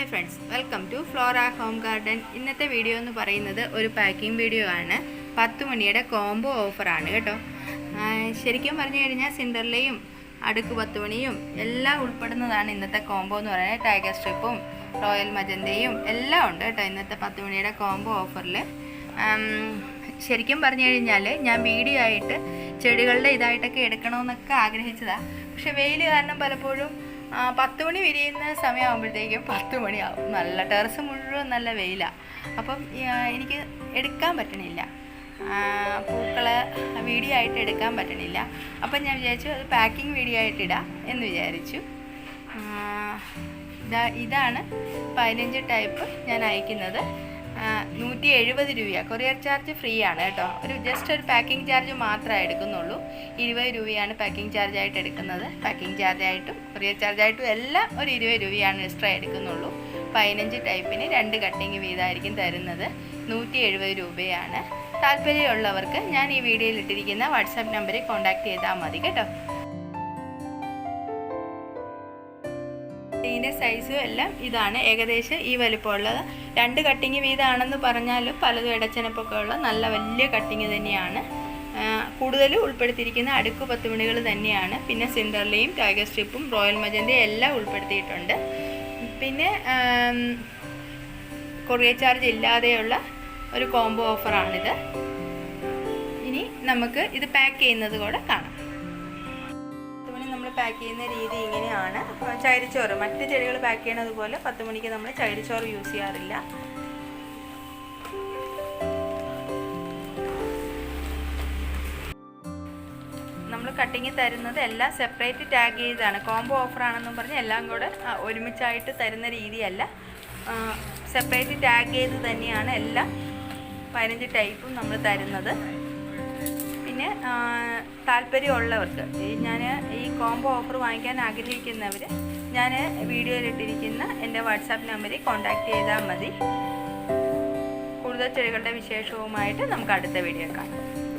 Hi friends welcome to Flora home garden ഇന്നത്തെ video എന്ന് പറയുന്നത് ഒരു പാക്കിംഗ് വീഡിയോ ആണ്. പത്ത് മണിയുടെ കോംബോ ഓഫറാണ് കേട്ടോ. ശരിക്കും പറഞ്ഞു കഴിഞ്ഞാൽ സിൻഡർലയും അടുക്ക് പത്ത് മണിയും എല്ലാം ഉൾപ്പെടുന്നതാണ് ഇന്നത്തെ കോംബോ എന്ന് പറയുന്നത്. ടൈഗർ സ്ട്രിപ്പും റോയൽ മജന്തയും എല്ലാം ഉണ്ട് കേട്ടോ ഇന്നത്തെ പത്ത് മണിയുടെ കോംബോ ഓഫറിൽ ശരിക്കും പറഞ്ഞു കഴിഞ്ഞാൽ ഞാൻ വീഡിയോ ആയിട്ട് ചെടികളുടെ ഇതായിട്ടൊക്കെ എടുക്കണമെന്നൊക്കെ ആഗ്രഹിച്ചതാണ് പക്ഷേ വെയിൽ കാരണം പലപ്പോഴും പത്ത് മണി വിരിയുന്ന സമയമാകുമ്പോഴത്തേക്കും പത്ത് മണിയാവും. നല്ല ടെറസ് മുഴുവൻ നല്ല വെയിലാണ് അപ്പം എനിക്ക് എടുക്കാൻ പറ്റണില്ല. പൂക്കൾ വീഡിയോ ആയിട്ട് എടുക്കാൻ പറ്റണില്ല. അപ്പം ഞാൻ വിചാരിച്ചു അത് പാക്കിംഗ് വീഡിയോ ആയിട്ട് ഇടാം എന്ന് വിചാരിച്ചു. ഇതാ ഇതാണ് പതിനഞ്ച് ടൈപ്പ് ഞാൻ അയക്കുന്നത്. നൂറ്റി എഴുപത് രൂപയാണ് കൊറിയർ ചാർജ് ഫ്രീ ആണ് കേട്ടോ. ഒരു ജസ്റ്റ് ഒരു പാക്കിംഗ് ചാർജ് മാത്രമേ എടുക്കുന്നുള്ളൂ. ഇരുപത് രൂപയാണ് പാക്കിംഗ് ചാർജ് ആയിട്ട് എടുക്കുന്നത്. പാക്കിംഗ് ചാർജ് ആയിട്ടും കൊറിയർ ചാർജ് ആയിട്ടും എല്ലാം ഒരു ഇരുപത് രൂപയാണ് എക്സ്ട്രാ എടുക്കുന്നുള്ളൂ. പതിനഞ്ച് ടൈപ്പിന് രണ്ട് കട്ടിങ് വീതമായിരിക്കും തരുന്നത്. നൂറ്റി എഴുപത് രൂപയാണ്. താല്പര്യമുള്ളവർക്ക് ഞാൻ ഈ വീഡിയോയിൽ ഇട്ടിരിക്കുന്ന വാട്സാപ്പ് നമ്പറിൽ കോൺടാക്ട് ചെയ്താൽ മതി കേട്ടോ. ഇതിന്റെ സൈസും എല്ലാം ഇതാണ്. ഏകദേശം ഈ വലിപ്പമുള്ളത്. രണ്ട് കട്ടിങ് വീതമാണെന്ന് പറഞ്ഞാലും പലതും ഇടച്ചനപ്പൊക്കെ ഉള്ള നല്ല വലിയ കട്ടിങ് തന്നെയാണ്. കൂടുതൽ ഉൾപ്പെടുത്തിയിരിക്കുന്ന അടുക്ക് പത്തുമണികൾ തന്നെയാണ്. പിന്നെ സിൻഡർലയും ടൈഗർ സ്ട്രിപ്പും റോയൽ മജന്തയും എല്ലാം ഉൾപ്പെടുത്തിയിട്ടുണ്ട്. പിന്നെ കൊറിയ ചാർജ് ഇല്ലാതെയുള്ള ഒരു കോംബോ ഓഫറാണിത് ഇനി നമുക്ക് ഇത് പാക്ക് ചെയ്യുന്നത് കൂടെ കാണാം. പത്ത് പാക്ക് ചെയ്യുന്ന രീതി ഇങ്ങനെയാണ്. ചൈരിച്ചോറ് മറ്റ് ചെടികൾ പാക്ക് ചെയ്യണത് പോലെ പത്ത് മണിക്ക് നമ്മൾ ചൈരിച്ചോറ് യൂസ് ചെയ്യാറില്ല. നമ്മൾ കട്ടിങ് തരുന്നത് എല്ലാം സെപ്പറേറ്റ് ടാഗ് ചെയ്താണ്. കോംബോ ഓഫർ ആണെന്നും പറഞ്ഞ് എല്ലാം കൂടെ ഒരുമിച്ചായിട്ട് തരുന്ന രീതിയല്ല. സെപ്പറേറ്റ് ടാഗ് ചെയ്ത് തന്നെയാണ് എല്ലാം പതിനഞ്ച് ടൈപ്പും നമ്മൾ തരുന്നത്. പിന്നെ താല്പര്യമുള്ളവർക്ക് ഈ ഞാൻ ഈ കോംബോ ഓഫർ വാങ്ങിക്കാൻ ആഗ്രഹിക്കുന്നവർ ഞാൻ വീഡിയോയിൽ ഇട്ടിരിക്കുന്ന എന്റെ വാട്സാപ്പ് നമ്പറിൽ കോൺടാക്റ്റ് ചെയ്താൽ മതി. കൂടുതൽ ചെടികളുടെ വിശേഷവുമായിട്ട് നമുക്ക് അടുത്ത വീഡിയോ കാണാം.